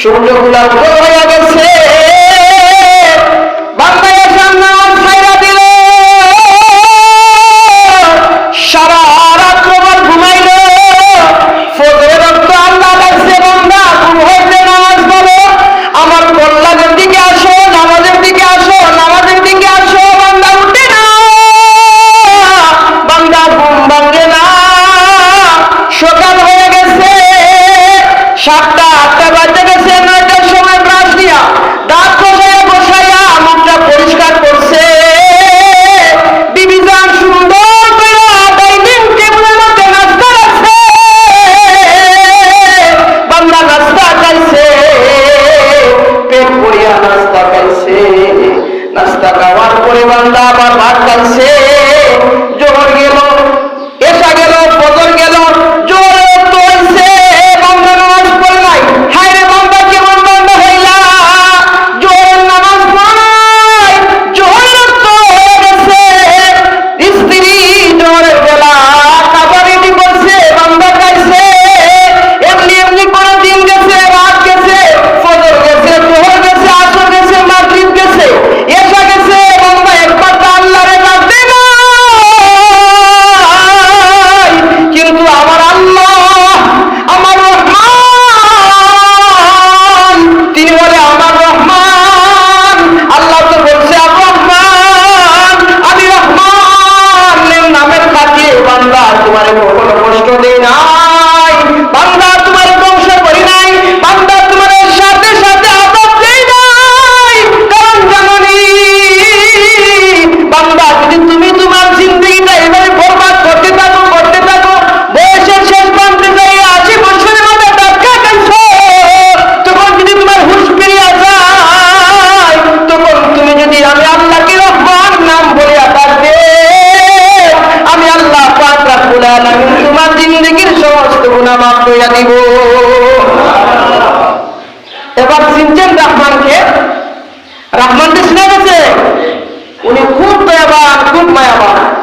সূর্যগুলা উঠে তোমার আল্লাহ চিনছেন রাহমানকে? রাহমান যে সিনেমা উনি খুব দয়াবান খুব মায়াবান।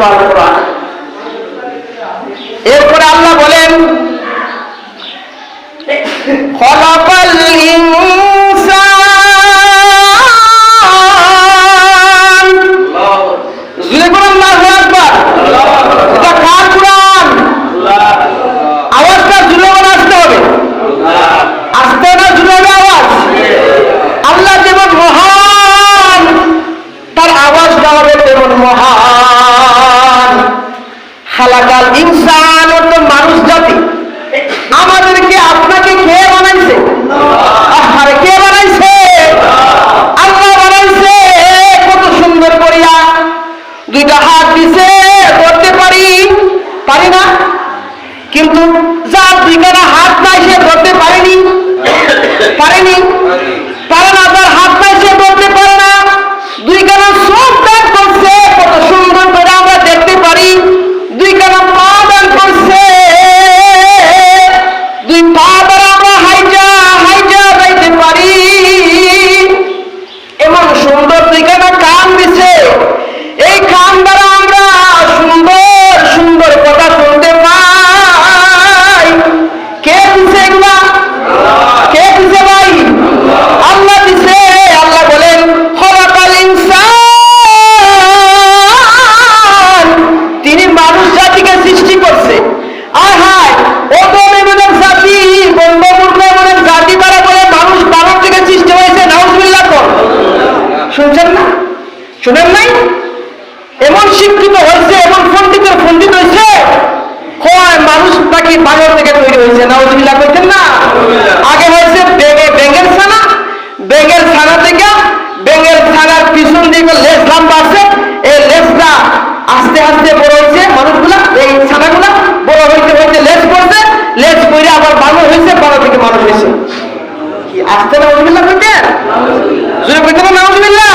পালন মানুষ জাতিকে সৃষ্টি করছে। আর হায় অদম এমন জাতি বঙ্গপূর্ণ এমন জাতি দ্বারা বলে মানুষ বানর থেকে সৃষ্টি হয়েছে নাউজবিল্লা কর। শুনছেন না? শুনেন নাই? এমন শিক্ষিত হয়েছে এমন পণ্ডিতের পণ্ডিত হয়েছে হয় মানুষ নাকি বানর থেকে তৈরি হয়েছে নাউজবিল্লা করতেন না? আগে হয়েছে ব্যাঙে ব্যাঙের ছানা ব্যাঙের ছানা থেকে ব্যাঙের ছানার পিছন দিকে লেজ লাম্বা আস্তে আস্তে বড় হয়েছে, মানুষগুলা, এই ছানাগুলা বড় হইতে হইতে লেজ পড়ছে, লেজ পড়ে আবার বানর হয়েছে বানর থেকে মানুষ হয়েছে। আসতে না উজবিল্লা কইতে না